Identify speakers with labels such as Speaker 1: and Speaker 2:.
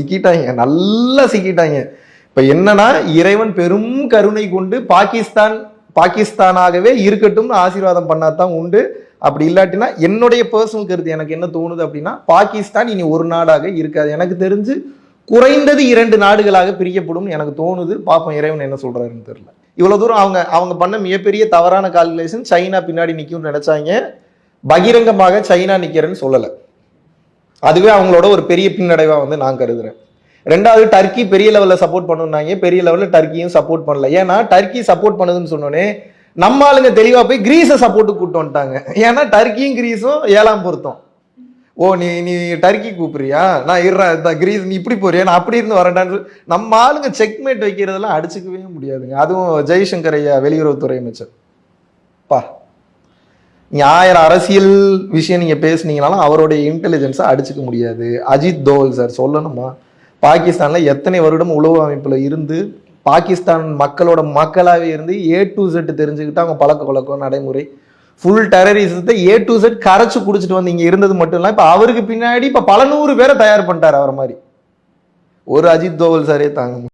Speaker 1: சிக்கிட்டாங்க. நல்லா சிக்கிட்டாங்க. இப்ப என்னன்னா இறைவன் பெரும் கருணை கொண்டு பாகிஸ்தான் பாகிஸ்தானாகவே இருக்கட்டும்னு ஆசீர்வாதம் பண்ணாதான் உண்டு. அப்படி இல்லாட்டினா என்னுடைய பர்சனல் கருத்து எனக்கு என்ன தோணுது அப்படின்னா பாகிஸ்தான் இனி ஒரு நாடாக இருக்காது. எனக்கு தெரிஞ்சு குறைந்தது இரண்டு நாடுகளாக பிரிக்கப்படும் எனக்கு தோணுது. பாப்போம் இறைவன் என்ன சொல்றாருன்னு தெரியல. இவ்வளவு தூரம் அவங்க அவங்க பண்ண மிகப்பெரிய தவறான கால்குலேஷன் சைனா பின்னாடி நிற்கும்னு நினைச்சாங்க. பகிரங்கமாக சைனா நிக்கிறேன்னு சொல்லலை. அதுவே அவங்களோட ஒரு பெரிய பின்னடைவாக வந்து நான் கருதுறேன். ரெண்டாவது டர்க்கி பெரிய லெவலில் சப்போர்ட் பண்ணுனாங்க. பெரிய லெவலில் டர்க்கியும் சப்போர்ட் பண்ணல. ஏன்னா டர்க்கி சப்போர்ட் பண்ணுதுன்னு சொன்னோன்னே நம்ம ஆளுங்க தெளிவாக போய் கிரீஸை சப்போர்ட்டு கூட்டு வந்துட்டாங்க. ஏன்னா டர்க்கியும் கிரீஸும் ஏழாம் பொருத்தம். ஓ நீ நீ டர்க்கி கூப்பிடுறியா? நான் இருறேன் கிரீஸ் நீ இப்படி போறியா? நான் அப்படி இருந்து வரேன்டான்னு சொல்லி, நம்ம ஆளுங்க செக்மேட் வைக்கிறதெல்லாம் அடிச்சுக்கவே முடியாதுங்க. அதுவும் ஜெய்சங்கர் ஐயா வெளியுறவுத்துறை அமைச்சர். பா. நீங்க ஆயிரம் அரசியல் விஷயம் நீங்கள் பேசுனீங்கனாலும் அவருடைய இன்டெலிஜென்ஸை அடிச்சுக்க முடியாது. அஜித் தோவல் சார் சொல்லணுமா? பாகிஸ்தானில் எத்தனை வருடம் உளவு அமைப்பில் இருந்து பாகிஸ்தான் மக்களோட மக்களாகவே இருந்து ஏ டு செட் தெரிஞ்சுக்கிட்டு அவங்க பழக்க வழக்கம் நடைமுறை. ஃபுல் டெரரிசத்தை ஏ டு செட் கரைச்சி குடிச்சிட்டு வந்து இங்கே இருந்தது மட்டும் இல்லை இப்போ அவருக்கு பின்னாடி இப்போ பல நூறு பேரை தயார் பண்ணிட்டார் அவரை மாதிரி. ஒரு அஜித் தோவல் சாரே தாங்க